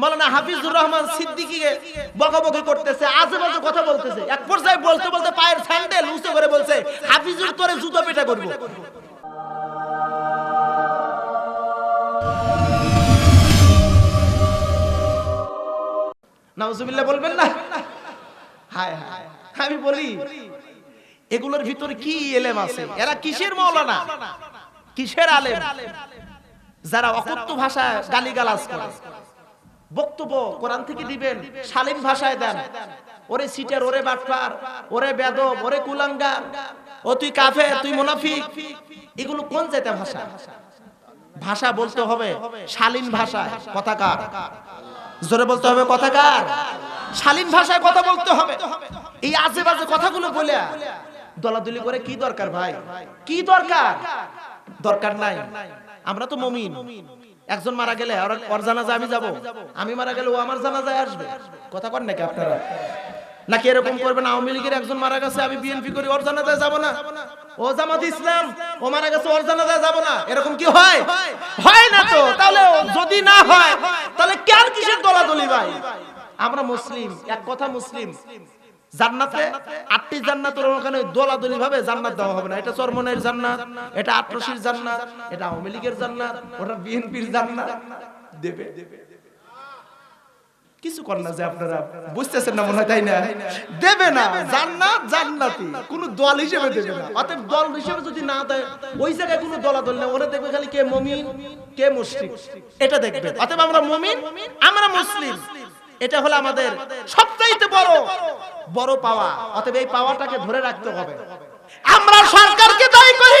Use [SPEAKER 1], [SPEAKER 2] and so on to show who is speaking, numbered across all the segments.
[SPEAKER 1] মৌলানা হাফিজুর রহমান সিদ্দিকীকে বকাবকি করতেছে আজে বাজে কথা বলতেছে। এক পর্যায়ে বলতে বলতে পায়ের স্যান্ডেল উঁচু করে বলছে, হাফিজুর, তোরে জুতো পেটা করব। নাউজুবিল্লাহ বলবেন না? হায় হায়, আমি বলি, এগুলোর ভিতরে কি এলেম আছে? এরা কিসের মৌলানা? কিসের আলেম? যারা অকথ্য ভাষায় গালিগালাজ করে। বক্তব্য কোরআন থেকে দিবেন, শালীন ভাষায় দেন। ওরে সিটার, ওরে বাটপার, ওরে বেদব, ওরে কুলাঙ্গার, ও তুই কাফে তুই মুনাফিক। এগুলো কোন যেতে ভাষা? ভাষা বলতে হবে শালীন ভাষায়। কথাকার জোরে বলতে হবে কথাকার শালীন ভাষায় কথা বলতে হবে। এই আজে বাজে কথাগুলো বলে। দলাদলি করে কি দরকার ভাই? কি দরকার? দরকার নাই। আমরা তো মমিন। একজন মারা গেলে ওর জানাজা আমি যাব। আমি মারা গেলে ও আমার জানাজায় আসবে। কথা কর নাকি আপনারা? নাকি এরকম করবেন? আওয়ামী লীগের একজন মারা গেছে, আমি বিএনপি করি, ওর জানাজায় যাব না। ও জামাত ইসলাম, ও মারা গেছে, ওর জানাজায় যাব না। এরকম কি হয়? হয় না তো। তাহলে যদি না হয়, তাহলে কেন কিসের দলাদলি ভাই? আমরা মুসলিম, এক কথা মুসলিম। জান্নাতে আটটি জান্নাতের ওখানে দোলাদলি ভাবে জান্নাত দেওয়া হবে না। এটা চরমনের জান্নাত, এটা আটরশির জান্নাত, এটা আওয়ামী লীগের জান্নাত, ওটা বিএনপির জান্নাত। দেবে? কিছু কর না যে আপনারা বুঝতেছেন না মনে হয়, তাই না? দেবে না। জান্নাত জান্নাতি। কোন দল হিসেবে দেবে না। অতএব দল হিসেবে যদি না দেয়, ওই জায়গায় কোনো দলাদল নেই। ওরা দেখবে খালি কে মমিন, কে মুশরিক। এটা দেখবে। অতএব আমরা মমিন, আমরা মুসলিম। এটা হলো আমাদের সবচাইতে বড় বড় পাওয়া। অতএব এই পাওয়াটাকে ধরে রাখতে হবে। আমরা সরকারকে দায়ী করি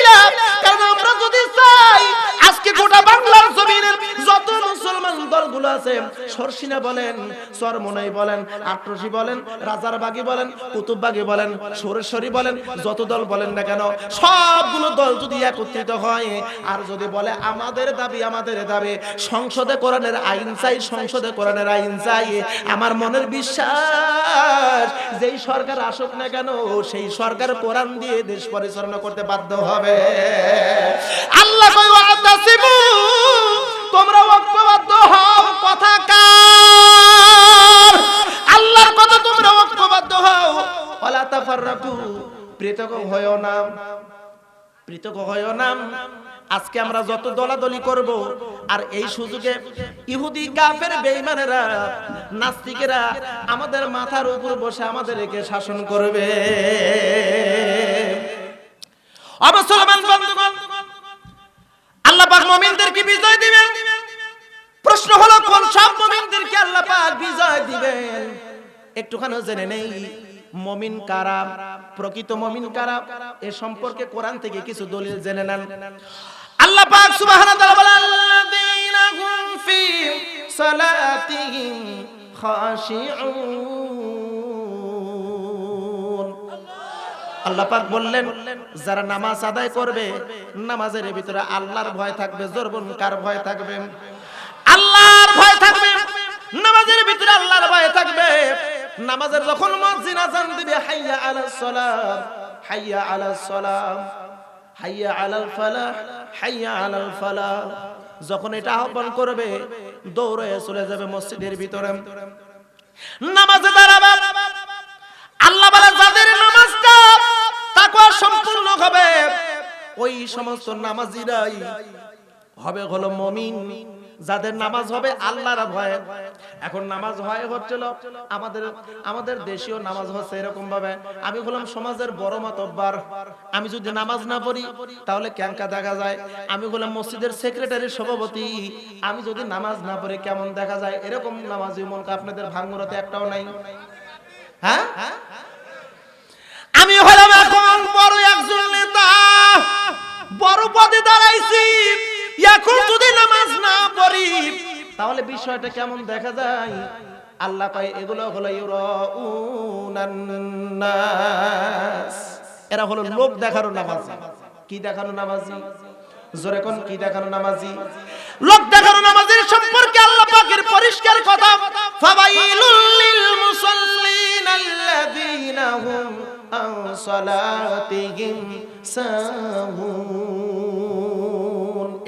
[SPEAKER 1] কারণ আমরা যদি চাই, আজকে গোটা বাংলার জমিনের যত মুসলমান দলগুলো আছে, সরসিনা বলেন চরমনাই বলেন, আট্রসি বলেন, রাজারবাগি বলেন, কুতুববাগি বলেন, সুরেশ্বরী বলেন, যত দল বলেন না কেন, সবগুলো দল যদি একত্রিত হয়, আর যদি বলে আমাদের দাবি আমাদের দাবি, সংসদে কোরআনের আইন চাই, সংসদে কোরআনের আইন চাই, আমার মনের বিশ্বাস, যেই সরকার আসুক না কেন, সেই সরকার কোরআন দিয়ে দেশ পরিচালনা করতে বাধ্য হবে। আল্লাহ তোমরা ঐক্যবদ্ধ হও কথা কার? আল্লাহর কথা তোমরা ঐক্যবদ্ধ হও। ওয়ালা তাফাররাকু পৃথক হয়ও না। পৃথক হয়ও না। আজকে আমরা যত দলাদলি করব, আর এই সুযোগে ইহুদি কাফের বেঈমানেরা, নাস্তিকেরা আমাদের মাথার উপর বসে আমাদেরকে শাসন করবে। অবসলমান বন্ধুগণ, আল্লাহ পাক মুমিনদেরকে বিজয় দিবেন। প্রশ্ন হলো, কোন সব মুমিনদেরকে আল্লাহ পাক বিজয় দিবেন? একটুখানি জেনে নেই, মমিন কারা? প্রকৃত মমিন কারা? এ সম্পর্কে কোরআন থেকে কিছু দলিল জেনে নেন। আল্লাহ পাক সুবহানাহু ওয়া তাআলা আল্লাযীনা হুম ফি সালাতিহিম খাশিউন। আল্লাহ পাক বললেন, যারা নামাজ আদায় করবে, নামাজের ভিতরে আল্লাহর ভয় থাকবে, জোরবন কার ভয় থাকবে? আল্লাহর ভয় থাকবে, নামাজের ভিতরে আল্লাহর ভয় থাকবে। নামাজের যখন মুয়াজ্জিন আযান দিবে, হাইয়া আলাস সালাম, হাইয়া আলাস সালাম, হাইয়া আলাল ফালাহ। যখন এটা আহ্বান করবে, দৌড়ে চলে যাবে মসজিদের ভিতরে। নামাজে দাঁড়াবে। আল্লাহ যাদের নামাজটা সম্পূর্ণ হবে, ওই সমস্ত নামাজিরাই হবে হলো মমিন। যাদের নামাজ হবে আল্লাহর ভয়ে। এখন নামাজ হয় হচ্ছিল আমাদের আমাদের দেশীয় নামাজ হচ্ছে এরকম ভাবে আমি হলাম সমাজের বড় মাতব্বার। আমি যদি নামাজ না পড়ি তাহলে ক্যাঙ্কা দেখা যায়। আমি হলাম মসজিদের সেক্রেটারি সভাপতি। আমি যদি নামাজ না পড়ি কেমন দেখা যায়? এরকম নামাজি মন আপনাদের ভাঙ্গুরাতে একটাও নাই। হ্যাঁ? আমি হলাম এখন বড় একজন নেতা। বড় পদে দাঁড়াইছি। এখন যদি নামাজ না পড়ি তাহলে বিষয়টা কেমন দেখা যায়? আল্লাহ কয় এগুলো হলো নাস। এরা হলো লোক দেখানো নামাজি। কি দেখানো নামাজি? জোরে কোন কি দেখানো নামাজি? লোক দেখানো নামাজের সম্পর্কে আল্লাহ পাকের পরিষ্কার কথা ফাবাইলুল লিল মুসাল্লিন আল্লাযীনা হুম আন সালাতিহিম সাহুন।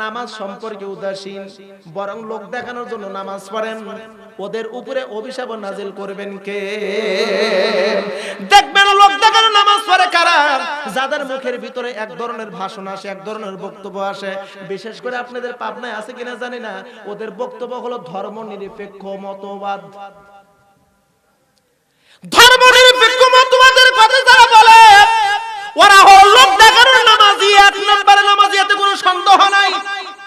[SPEAKER 1] নামাজ সম্পর্কে উদাসীন, বরং লোক দেখানোর জন্য নামাজ পড়েন। ওদের উপরে অভিশাপ নাজিল করবেন কে? দেখবেন লোক দেখানো নামাজ পড়ে কারা? যাদের মুখের ভিতরে এক ধরনের ভাষণ আসে, এক ধরনের বক্তব্য আসে। বিশেষ করে আপনাদের পাবনায় আছে কিনা জানি না। ওদের বক্তব্য হলো ধর্ম নিরপেক্ষ মতবাদ। ধর্ম নিরপেক্ষ মতবাদের কথা যারা বলে, ওরা হলো লোক দেখানোর নামাজি এক নম্বরে নামাজি কোনো সন্দেহ নাই।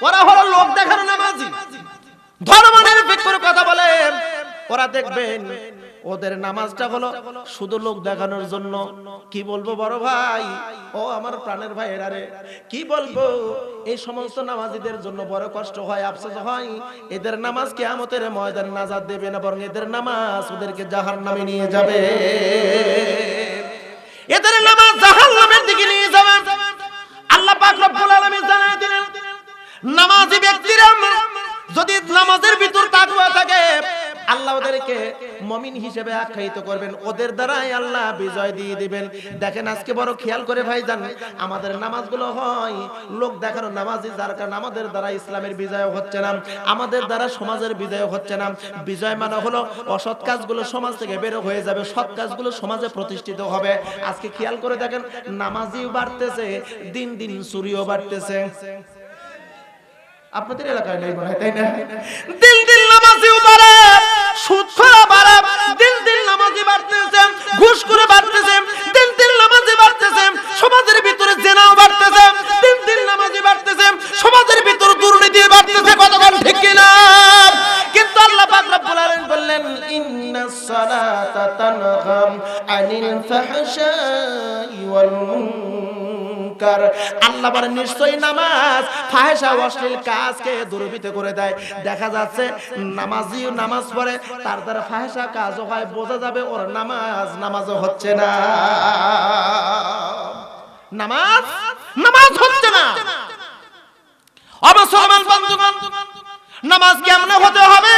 [SPEAKER 1] ওরা হলো লোক দেখানোর নামাজি। ধর্ম নিরপেক্ষর কথা বলে। ওরা দেখবেন ওদের নামাজটা হলো শুধু লোক দেখানোর জন্য। কি বলব বড় ভাই? ও আমার প্রাণের ভাই রে। কি বলব? এই সমস্ত নামাজিদের জন্য বড় কষ্ট হয়, আফসোস হয়। এদের নামাজ কিয়ামতের ময়দান নাজাত দেবে না, বরং এদের নামাজ ওদেরকে জাহান্নামে নিয়ে যাবে। নামাজি ব্যক্তিরা যদি নামাজের ভিতর তাকওয়া থাকে, আল্লাহ ওদেরকে মমিন হিসেবে আখ্যায়িত করবেন। ওদের দ্বারাই আল্লাহ বিজয় দিয়ে দিবেন। দেখেন আজকে বড় খেয়াল করে ভাই জান আমাদের নামাজগুলো হয়, লোক দেখানো নামাজি যার কারণে আমাদের দ্বারা ইসলামের বিজয় হচ্ছে না, আমাদের দ্বারা সমাজের বিজয় হচ্ছে না। বিজয় মানে হলো অসৎ কাজগুলো সমাজ থেকে বের হয়ে যাবে, সৎ কাজগুলো সমাজে প্রতিষ্ঠিত হবে। আজকে খেয়াল করে দেখেন, নামাজিও বাড়তেছে, দিন দিন চুরিও বাড়তেছে। আপনাদের এলাকায় নেই মনে তাই না? দিন দিন নামাজিও বাড়ে সুদ বাড়ে দিন দিন নামাজি বাড়তেছে, ঘুষ করে বাড়তেছে দিন দিন নামাজি বাড়তেছে, সমাজের ভিতরে জেনাও বাড়তেছে দিন দিন নামাজি বাড়তেছে, সমাজের ভিতরে দুর্নীতি বাড়তেছে কতক্ষণ ঠিক কিনা? কিন্তু আল্লাহ পাক রব্বুল আলামিন বললেন ইন্নাস সালাতা তানহা আনিল ফাহশাই ওয়াল মুনকার আল্লাহ বলেন নিশ্চয়ই নামাজ ফাহেসা অশ্লীল কাজকে দূরীভূত করে দেয়। দেখা যাচ্ছে নামাজি নামাজ পড়ে, তার দ্বারা ফাহেসা কাজও হয়, বোঝা যাবে ওর নামাজ নামাজও হচ্ছে না। নামাজ? নামাজ হচ্ছে না। অবসরমান বন্ধুগণ, নামাজ কেমন হতে হবে?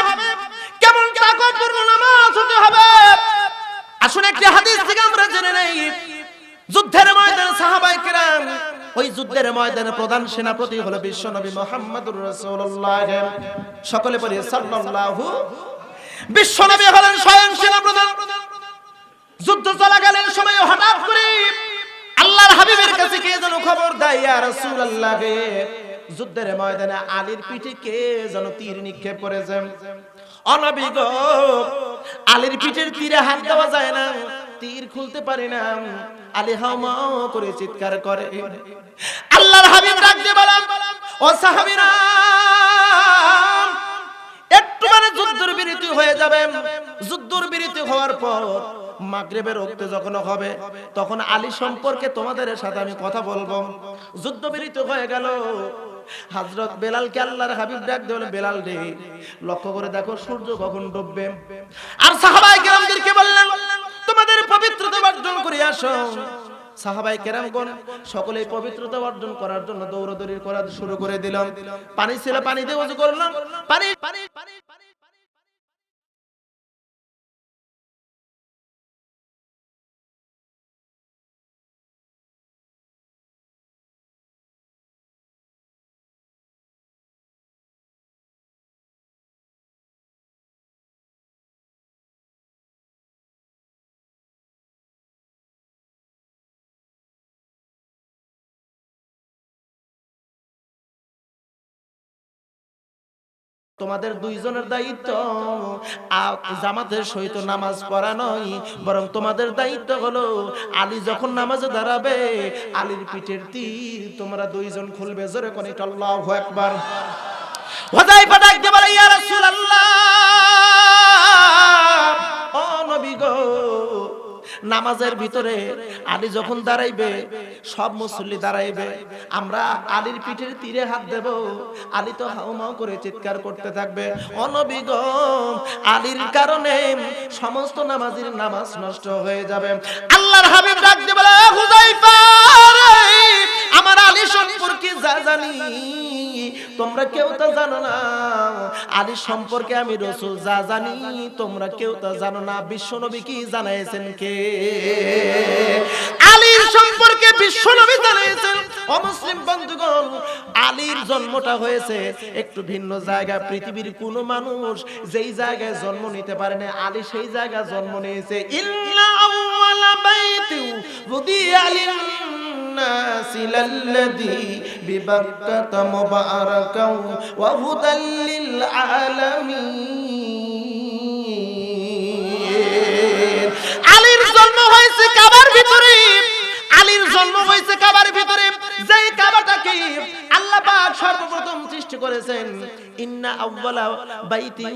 [SPEAKER 1] কেমন তাকবপূর্ণ নামাজ হতে হবে? আসুন একটি হাদিস থেকে আমরা জেনে নেই। যুদ্ধের ময়দানে সাহাবাই কিরাম, ওই যুদ্ধের ময়দানে প্রধান সেনাপতি হলো বিশ্বনবী মোহাম্মদুর রাসূলুল্লাহ। সকলে বলি, সাল্লাল্লাহু বিশ্বনবী হলেন স্বয়ং সেনাপ্রধান। যুদ্ধ চলাকালীন হঠাৎ করে আল্লাহর হাবিবের কাছে কে যেন খবর দেয়, ইয়া রাসূলুল্লাহ? যুদ্ধের ময়দানে আলীর পিঠে কে যেন তীর নিক্ষেপ করেছে? অনবিগ আলীর পিঠের তীরে হাত দেওয়া যায় না। তীর খুলতে পারে না। আলী হাওমাও করে চিৎকার করে। আল্লাহর হাবিব ডাক দিয়ে বলেন ও সাহাবীরা একটু মানে যুদ্ধের বিরতি হয়ে যাবে। যুদ্ধের বিরতি হওয়ার পর মাগরিবের রক্তে যখন হবে, তখন আলী সম্পর্কে তোমাদের সাথে আমি কথা বলব। যুদ্ধ বিরতি হয়ে গেল। হযরত বেলালকে আল্লাহর হাবিব ডাক দিলেন বেলাল রে, লক্ষ্য করে দেখো সূর্য কখন ডুববে। আর সাহাবায়ে কেরামদেরকে বললেন তোমাদের পবিত্রতা অর্জন করে আসো। সাহাবাই কেরামগণ সকলেই পবিত্রতা অর্জন করার জন্য দৌড়দৌড়ি করা শুরু করে দিলাম। পানি ছিল, পানি দিয়ে করলাম। পানি পানি পানি তোমাদের দুইজনের দায়িত্ব। জামাতের সহিত নামাজ পড়া নয়, বরং তোমাদের দায়িত্ব হলো আলী যখন নামাজে দাঁড়াবে, আলীর পিঠের তীর তোমরা দুইজন খুলবে। জোরে কোন ইয়া রাসূলুল্লাহ! ও নবী গো নামাজের ভিতরে আলী যখন দাঁড়াইবে, সব মুসল্লি দাঁড়াইবে। আমরা আলীর পিঠের তীরে হাত দেব। আলী তো হাউমাউ করে চিৎকার করতে থাকবে। অনবিগ আলীর কারণে সমস্ত নামাজির নামাজ নষ্ট হয়ে যাবে। আল্লাহর হাবিব ডাক দিয়ে বলে হুযায়ফা আমার আলী সম্পর্কে যা জানি তোমরা কেউ তো জানো না। আলী সম্পর্কে আমি রসুল যা জানি, তোমরা কেউ তা জানো না। বিশ্বনবী কি জানাইছেন কে? আলীর সম্পর্কে বিশ্বনবী জানাইছেন। অমুসলিম বন্ধুগণ, আলীর জন্মটা হয়েছে একটু ভিন্ন জায়গা। পৃথিবীর কোন মানুষ যেই জায়গায় জন্ম নিতে পারে না, আলী সেই জায়গায় জন্ম নিয়েছে। ইন্না আউওয়ালা বাইতি বুদিয়া الناس للذي ببكة مباركا وهدى للعالمين علي رسول مهيسي كبر بطريب আলীর জন্ম হয়েছে কাবার ভিতরে। যেই কাবাটাকে আল্লাহ পাক সর্বপ্রথম সৃষ্টি করেছেন। ইন্না আউওয়ালা বাইতি,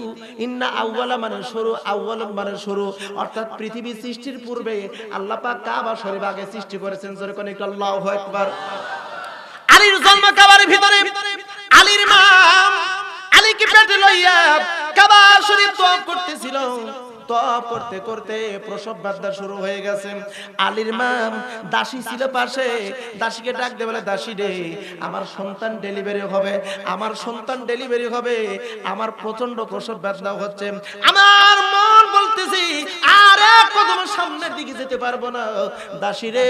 [SPEAKER 1] ইন্না আউওয়ালা মানে শুরু আউওয়াল মানে শুরু। অর্থাৎ পৃথিবী সৃষ্টির পূর্বে আল্লাহ পাক কাবা শরীফ আগে সৃষ্টি করেছেন। জোরে কোন একটু আল্লাহু আকবার। আলীর জন্ম কাবার ভিতরে। আলীর মা আলীকে পেটে লইয়া কাবা শরীফ তওয়াফ করতেছিল। তপ করতে করতে প্রসব বাদ্যা শুরু হয়ে গেছে। আলীর মাম দাসী ছিল পাশে, দাসীকে ডাক দে দাসী রে, আমার সন্তান ডেলিভারি হবে, আমার সন্তান ডেলিভারি হবে, আমার প্রচণ্ড প্রসব বাদ্যা হচ্ছে। আমার মন বলতেছি, আর এক কদম সামনের দিকে যেতে পারব না। দাসী রে,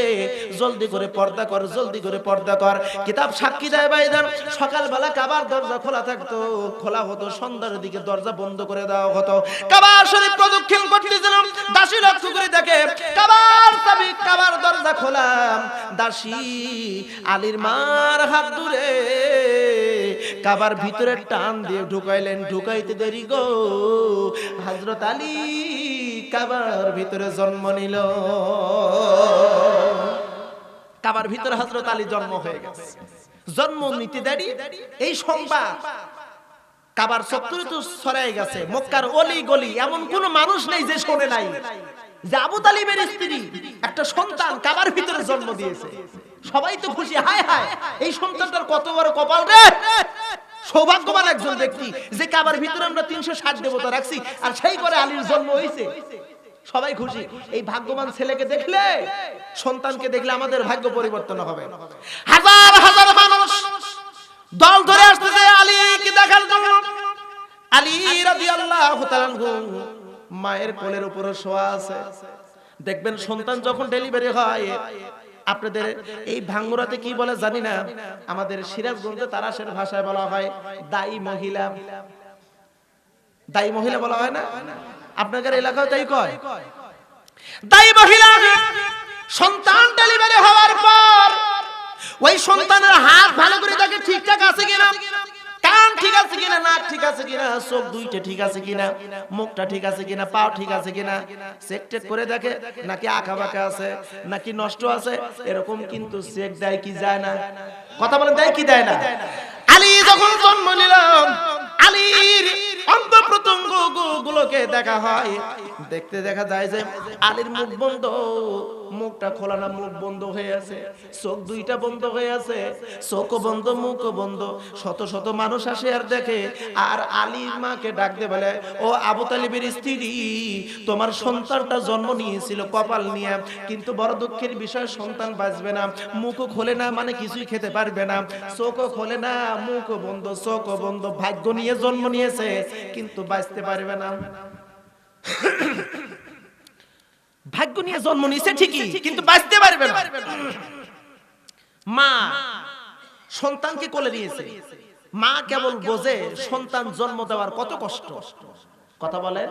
[SPEAKER 1] জলদি করে পর্দা কর, জলদি করে পর্দা কর। কিতাব সাক্ষী দেয় ভাইজান, সকালবেলা কাবার দরজা খোলা থাকতো, খোলা হতো, সন্ধ্যার দিকে দরজা বন্ধ করে দেওয়া হতো। কাবার শরীফ প্রদক্ষিণ করতেছিল দাসী লক্ষ্য করে দেখে, কাবার চাবি, কাবার দরজা খোলা দাসী, আলীর মার হাত দূরে কাবার ভিতরে টান দিয়ে ঢুকাইলেন, ঢুকাইতে দেরি গো। হাজরত আলী কাবার ভিতরে জন্ম নিল। কাবার ভিতরে হযরত আলী জন্ম হয়ে গেছে। জন্ম নিতে দেরি? এই সংবাদ কাবার চত্বরে তো ছড়াই গেছে। মক্কার অলি গলি, এমন কোন মানুষ নেই যে শোনে নাই। যে আবু তালিবের স্ত্রী, একটা সন্তান কাবার ভিতরে জন্ম দিয়েছে। সবাই তো খুশি, হায় হায়, এই সন্তানটার কত বড় কপাল রে। সৌভাগ্যবান একজন ব্যক্তি, যে কাবার ভিতরে আমরা তিনশো ষাট দেবতা রাখছি, আর সেই করে আলীর জন্ম হয়েছে সবাই খুশি, এই ভাগ্যবান ছেলেকে দেখলে, সন্তানকে দেখলে আমাদের ভাগ্য পরিবর্তন হবে। হাজার হাজার মানুষ দল ধরে আসতেছে আলীকে দেখার জন্য। আলী রাদিয়াল্লাহু তাআলা মায়ের কোলের উপরে শোয়া আছে। দেখবেন সন্তান যখন ডেলিভারি হয় আপনাদের এই ভাঙ্গুরাতে কি বলে জানি না। আমাদের সিরাজগঞ্জে তারাশের ভাষায় বলা হয় দায়ী মহিলা। দায়ী মহিলা বলা হয় না? আপনাদের এলাকায় তাই কয়। দায়ী মহিলা সন্তান ডেলিভারি হওয়ার পর ওই সন্তানের হাত ভালো করে দেখে ঠিকঠাক আছে কিনা কান ঠিক আছে কিনা, নাক ঠিক আছে কিনা, চোখ দুইটা ঠিক আছে কিনা, মুখটা ঠিক আছে কিনা, পাও ঠিক আছে কিনা, চেক করে দেখে নাকি আঁকা বাঁকা আছে, নাকি নষ্ট আছে, এরকম কিন্তু চেক দেয় কি যায় না। কথা বলেন, দেয় কি দেয় না? আলী যখন জন্ম নিলাম আলীর অন্ত প্রত্যঙ্গ গুলোকে দেখা হয়। দেখতে দেখা যায় যে আলীর মুখ বন্ধ। মুখটা খোলা না, মুখ বন্ধ হয়ে আছে। চোখ দুইটা বন্ধ হয়ে আছে। চোখও বন্ধ, মুখও বন্ধ। শত শত মানুষ আসে আর দেখে। আর আলীর মাকে ডাকতে বলে, ও আবু তালিবের স্ত্রী, তোমার সন্তানটা জন্ম নিয়েছিল কপাল নিয়ে। কিন্তু বড় দুঃখের বিষয়, সন্তান বাঁচবে না। মুখও খোলে না মানে কিছুই খেতে পারবে না। চোখও খোলে না, মুখও বন্ধ, চোখও বন্ধ। ভাগ্য নিয়ে জন্ম নিয়েছে, কিন্তু বাঁচতে পারবে না। ভাগ্য নিয়ে জন্ম নিয়েছে ঠিকই কিন্তু বাঁচতে পারবে না। মা সন্তানকে কোলে নিয়েছে। মা কেবল বোঝে সন্তান জন্ম দেওয়ার কত কষ্ট। কথা বলে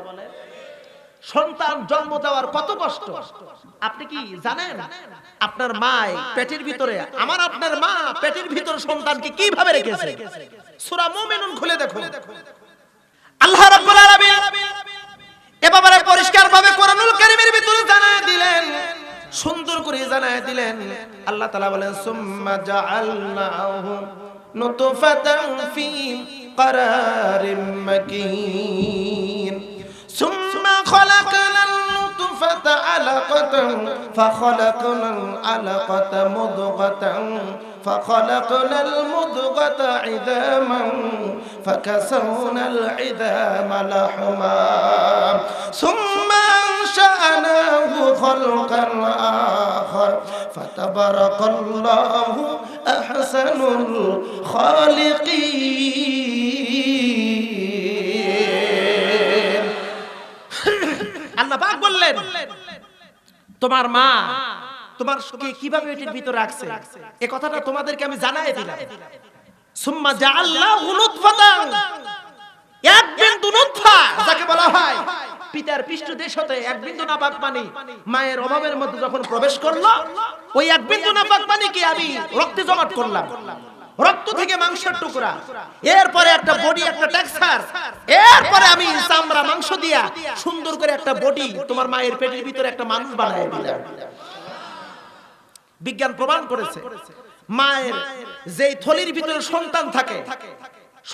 [SPEAKER 1] সন্তান জন্ম দেওয়ার কত কষ্ট। আপনি কি জানেন? আপনার মাই পেটের ভিতরে আমার আপনার মা পেটের ভিতরে সন্তানকে কীভাবে রেখেছে? সূরা মুমিনুন খুলে দেখো আল্লাহ রাব্বুল আলামিন এবারে পরিষ্কার ভাবে কোরআনুল কারিমের ভিতরে জানায় দিলেন, সুন্দর করে জানায় দিলেন। আল্লাহ তাআলা বলেন, সুম্মা জাআলনাহু নুতফাতান ফি قرار মাকিন। সুম্মা খলাকনা নুতফাতা আলাকাতান ফখলাকনা আলাকাতা মুদগাতান فخلقنا المضغة عظاما فكسونا العظام لحما ثم أنشأناه خلقا آخر فتبارك الله أحسن الخالقين আল্লাহ পাক বললেন তোমার মা তোমার কীভাবে এটির ভিতরে রাখছে? কথাটা তোমাদেরকে আমি জানাই দিলাম। সুম্মা এক বিন্দু যাকে বলা হয় পিতার হতে এক বিন্দু পানি মায়ের অভাবের মধ্যে যখন প্রবেশ করল, ওই এক বিন্দু নাপাক পানিকে আমি রক্তে জমাট করলাম। রক্ত থেকে মাংসের টুকরা। এরপরে একটা বডি, একটা টেক্সচার। এরপরে আমি চামড়া, মাংস দিয়া সুন্দর করে একটা বডি তোমার মায়ের পেটের ভিতরে একটা মানুষ বানায় দিলাম। বিজ্ঞান প্রমাণ করেছে। মায়ের যেই থলির ভিতরে সন্তান থাকে,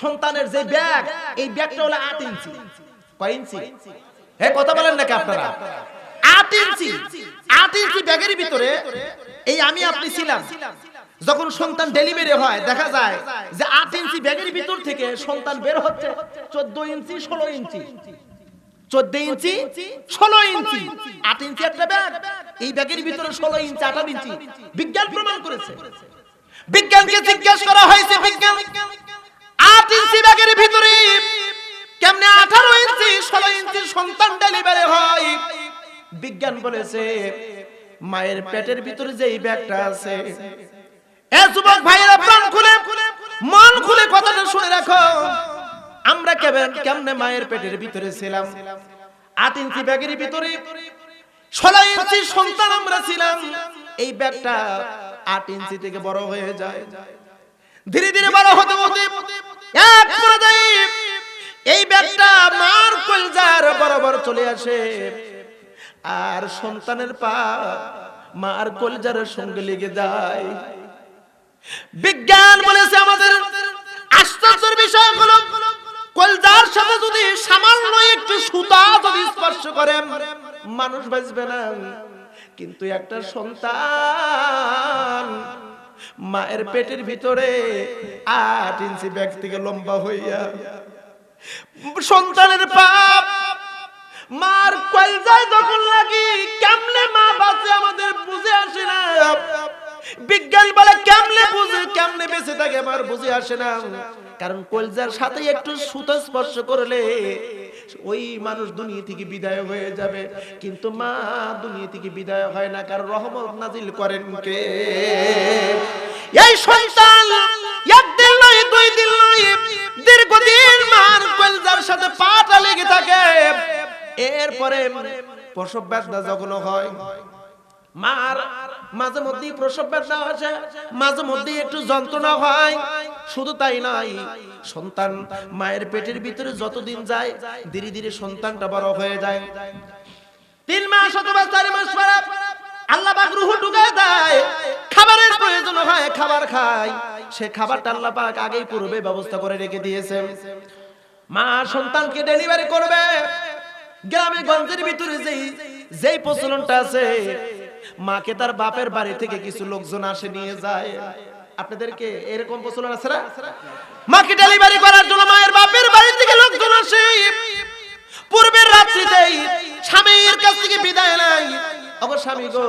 [SPEAKER 1] সন্তানের যে ব্যাগ, এই ব্যাগটা হলো আট ইঞ্চি। কয় ইঞ্চি? হ্যাঁ কথা বলেন নাকি আপনারা? আট ইঞ্চি। আট ইঞ্চি ব্যাগের ভিতরে এই আমি আপনি ছিলাম। যখন সন্তান ডেলিভারি হয়, দেখা যায় যে আট ইঞ্চি ব্যাগের ভিতর থেকে সন্তান বের হচ্ছে চোদ্দ ইঞ্চি, ষোলো ইঞ্চি। চোদ্দ ইঞ্চি, ষোলো ইঞ্চি। আট ইঞ্চি একটা ব্যাগ। এই ব্যাগের ভিতরে ষোলো ইঞ্চি আঠারো ইঞ্চি। বিজ্ঞান প্রমাণ করেছে। বিজ্ঞানকে করা হয়েছে, বিজ্ঞান, আট ইঞ্চি ব্যাগের ভিতরে কেমনে আঠারো ইঞ্চি, ষোলো ইঞ্চি সন্তান ডেলিভারি হয়? বিজ্ঞান বলেছে, মায়ের পেটের ভিতরে যে ব্যাগটা আছে, এ যুবক ভাইয়েরা প্রাণ খুলে, মন খুলে কথাটা শুনে রাখো। আমরা কেমন কেমনে মায়ের পেটের ভিতরে ছিলাম? আট ইঞ্চি ব্যাগের ভিতরে সন্তান আমরা ছিলাম। এই ব্যাগটা আট ইঞ্চি থেকে বড় হয়ে যায়। ধীরে ধীরে বড় হতে হতে এক এই ব্যাগটা মার কলজার বরাবর চলে আসে। আর সন্তানের পা মার কলজার সঙ্গে লেগে যায়। বিজ্ঞান বলেছে আমাদের আশ্চর্যের বিষয় হলো কলজার সাথে যদি সামান্য একটু সুতা যদি স্পর্শ করে মানুষ বাঁচবে না। কিন্তু একটা সন্তান মায়ের পেটের ভিতরে আট ইঞ্চি ব্যাগ থেকে লম্বা হইয়া সন্তানের পাপ মার কলজায় যখন লাগি, কেমনে মা বাঁচে আমাদের বুঝে আসে না। বিজ্ঞান বলে, কেমনে আমার বুঝে আসে না। কারণ কলজার সাথে একটু সুতো স্পর্শ করলে ওই মানুষ দুনিয়া থেকে বিদায় হয়ে যাবে। কিন্তু মা দুনিয়া থেকে বিদায় হয় না, কারণ রহমত নাজিল করেন কে? এই সন্তান একদিন নয় দুই দিন নয়, দীর্ঘদিন মার কলজার সাথে পাটা লেগে থাকে। এরপরে প্রসব বেদনা যখন হয়, মার মাঝে মধ্যেই প্রসব বেদনা আসে, মাঝে মধ্যেই একটু যন্ত্রণা হয়। শুধু তাই নয়, সন্তান মায়ের পেটের ভিতরে যতদিন যায়, ধীরে ধীরে সন্তানটা বড় হয়ে যায়। তিন মাস অথবা চার মাস পরে আল্লাহ পাক রুহু ঢুকায় দেয়, খাবারের প্রয়োজন হয়, খাবার খায়। সে খাবারটা আল্লাহ পাক আগেই পূর্বে ব্যবস্থা করে রেখে দিয়েছেন মা সন্তানকে ডেলিভারি করবে। গ্রামে গঞ্জের ভিতরে যেই যেই প্রচলনটা আছে মাকে তার বাপের বাড়ি থেকে কিছু লোকজন আসে, নিয়ে যায়। আপনাদেরকে এরকম প্রচলন আছে না? মাকে ডেলিভারি করার জন্য মায়ের বাপের বাড়ি থেকে লোকজন আসে। পূর্বের রাত্রিতেই স্বামীর কাছ থেকে বিদায় নাই অবশ্য স্বামী গো,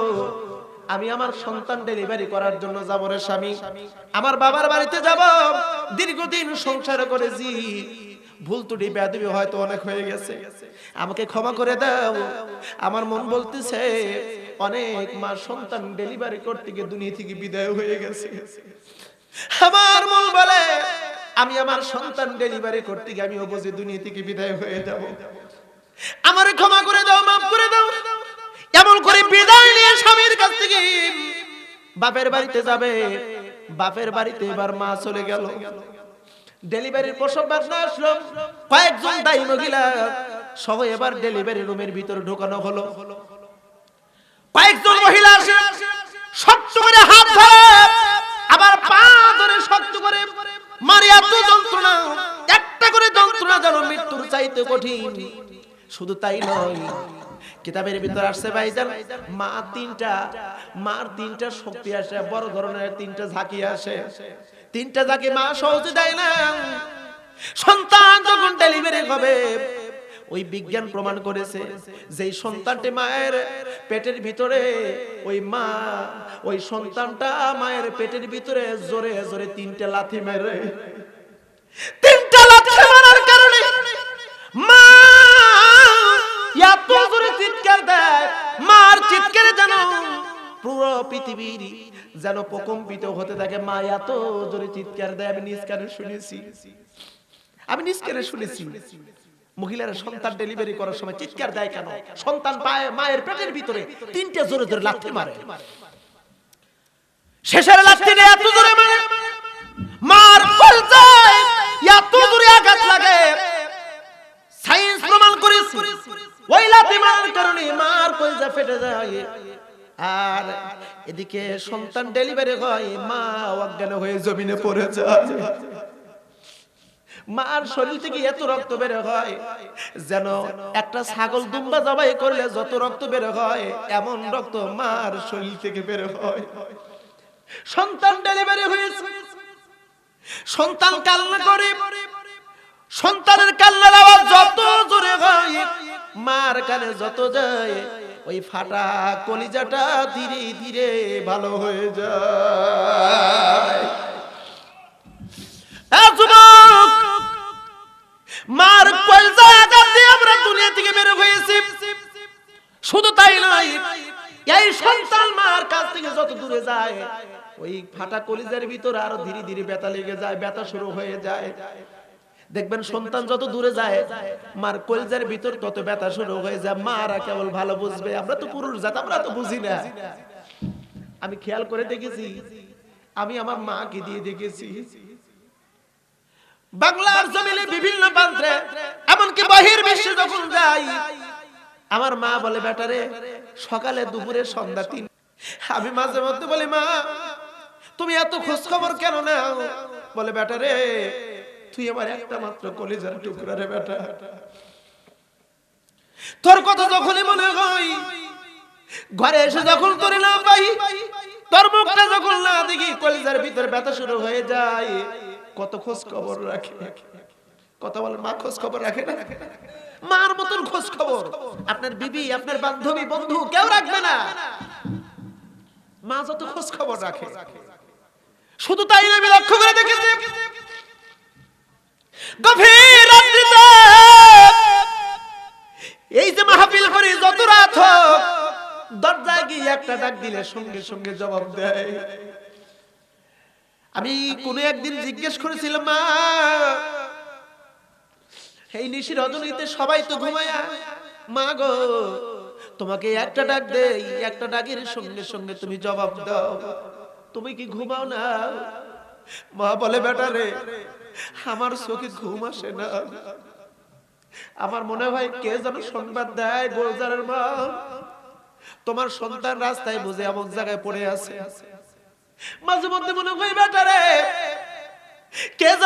[SPEAKER 1] আমি আমার সন্তান ডেলিভারি করার জন্য যাব রে স্বামী। আমার বাবার বাড়িতে যাব। দীর্ঘদিন সংসার করেছি। ভুল ত্রুটি, বেয়াদবি হয়তো অনেক হয়ে গেছে। আমাকে ক্ষমা করে দাও। আমার মন বলতেছে, অনেক মা সন্তান ডেলিভারি করতে গিয়ে দুনিয়া থেকে বিদায় হয়ে গেছে। আমার মন বলে, আমি আমার সন্তান ডেলিভারি করতে গিয়ে আমি অবশ্যই দুনিয়া থেকে বিদায় হয়ে যাব। আমার ক্ষমা করে দাও, মাফ করে দাও। এমন করে বিদায় নিয়ে স্বামীর কাছ থেকে বাপের বাড়িতে যাবে। বাপের বাড়িতে এবার মা চলে গেল। ডেলিভারির প্রসব বাদনা আসলো। কয়েকজন দায়ী মহিলা সবাই এবার ডেলিভারি রুমের ভিতরে ঢোকানো হলো। কয়েকজন মহিলা আসে, শক্ত করে হাত ধরে, আবার পা ধরে শক্ত করে মারি, এত যন্ত্রণা, একটা করে যন্ত্রণা যেন মৃত্যুর চাইতে কঠিন। শুধু তাই নয়, কিতাবের ভিতর আসছে ভাইজান, মা তিনটা, মার তিনটা শক্তি আসে, বড় ধরনের তিনটা ঝাঁকি আসে। তিনটা যাকে মা সহজে দেয় না। সন্তান যখন ডেলিভারি হবে, ওই বিজ্ঞান প্রমাণ করেছে যেই সন্তানটি মায়ের পেটের ভিতরে, ওই মা, ওই সন্তানটা মায়ের পেটের ভিতরে জোরে জোরে তিনটে লাথি মেরে। তিনটা লাথি মারার কারণে মা এত জোরে চিৎকার দেয়, মার চিৎকারে জানো পুরো পৃথিবীর যেন প্রকম্পিত হতে থাকে। মা এত জোরে চিৎকার দেয়, আমি নিজ কানে শুনেছি। আমি নিজ কানে শুনেছি। মহিলারা সন্তান ডেলিভারি করার সময় চিৎকার দেয় কেন? সন্তান পায়, মায়ের পেটের ভিতরে তিনটে জোরে জোরে লাথি মারে। শেষের লাথিটা এত জোরে মারে। মার কলজায় এত জোরে আঘাত লাগে। সায়েন্স প্রমাণ করেছে ওই লাথি মারার কারণে মার কলজা ফেটে যায়। আর এদিকে সন্তান ডেলিভারি হয় মা অজ্ঞান হয়ে জমিনে পড়ে যায়। মার শরীর থেকে এত রক্ত বের হয়, যেন একটা ছাগল দুম্বা জবাই করলে যত রক্ত বের হয়, এমন রক্ত মার শরীর থেকে বের হয়। সন্তান ডেলিভারি হয়েছে। সন্তান কান্না করে। সন্তানের কান্নার আওয়াজ যত জোরে হয়, মার কানে যত যায় ওই ফাটা কলিজাটা ধীরে ধীরে ভালো হয়ে যায়। মার কলজা দিয়ে আমরা দুনিয়া থেকে বের হয়েছি। শুধু তাই নয়, এই সন্তান মার কাছ থেকে যত দূরে যায়, ওই ফাটা কলিজার ভিতর আরও ধীরে ধীরে ব্যথা লেগে যায়, ব্যথা শুরু হয়ে যায়। দেখবেন সন্তান যত দূরে যায় মার কলজার ভিতর তত ব্যথা শুরু হয়ে যায়। মারা কেবল ভালো বুঝবে। আমরা তো পুরুষ জাত আমরা তো বুঝি না। আমি খেয়াল করে দেখেছি। আমি আমার মাকে দিয়ে দেখেছি। বাংলার জমিনে বিভিন্ন প্রান্তে এমনকি বাহির বিশ্বে যখন যাই আমার মা বলে বেটারে সকালে দুপুরে সন্ধ্যা তিন আমি মাঝে মধ্যে বলি মা তুমি এত খোঁজ খবর কেন নাও? বলে বেটারে তুই আমার একটা মাত্র কলিজার টুকরা রে বেটা। তোর কথা যখনই মনে হয় ঘরে এসে যখন তোরে না পাই তোর মুখটা যখন না দেখি কলিজার ভিতরে ব্যথা শুরু হয়ে যায়। কত খোঁজ খবর রাখে। কথা বলেন মা খোঁজ খবর রাখে না? মার মতন খোঁজ খবর। আপনার বিবি আপনার বান্ধবী বন্ধু কেউ রাখবে না। মা যত খোঁজ খবর রাখে। শুধু তাই না, আমি লক্ষ্য করে দেখেছি গভীর রাত্রিতে এই যে মাহফিল যত রাত হোক, দরজায় গিয়ে একটা ডাক দিলে সঙ্গে সঙ্গে জবাব দেয়। আমি কোন একদিন জিজ্ঞেস করেছিলাম, মা, এই নিশি রজনীতে সবাই তো ঘুমায়? মা গো, তোমাকে একটা ডাক দেই, একটা ডাকের সঙ্গে সঙ্গে তুমি জবাব দাও। তুমি কি ঘুমাও না? মা বলে, বেটা রে, আমার চোখে ঘুম আসে না। আমার মনে হয় কে যেন সংবাদ দেয় গোলজারের মা। তোমার সন্তান রাস্তায় বুঝে এমন জায়গায় পড়ে আছে। মাঝে মধ্যে মনে হয়, বেটা রে, কে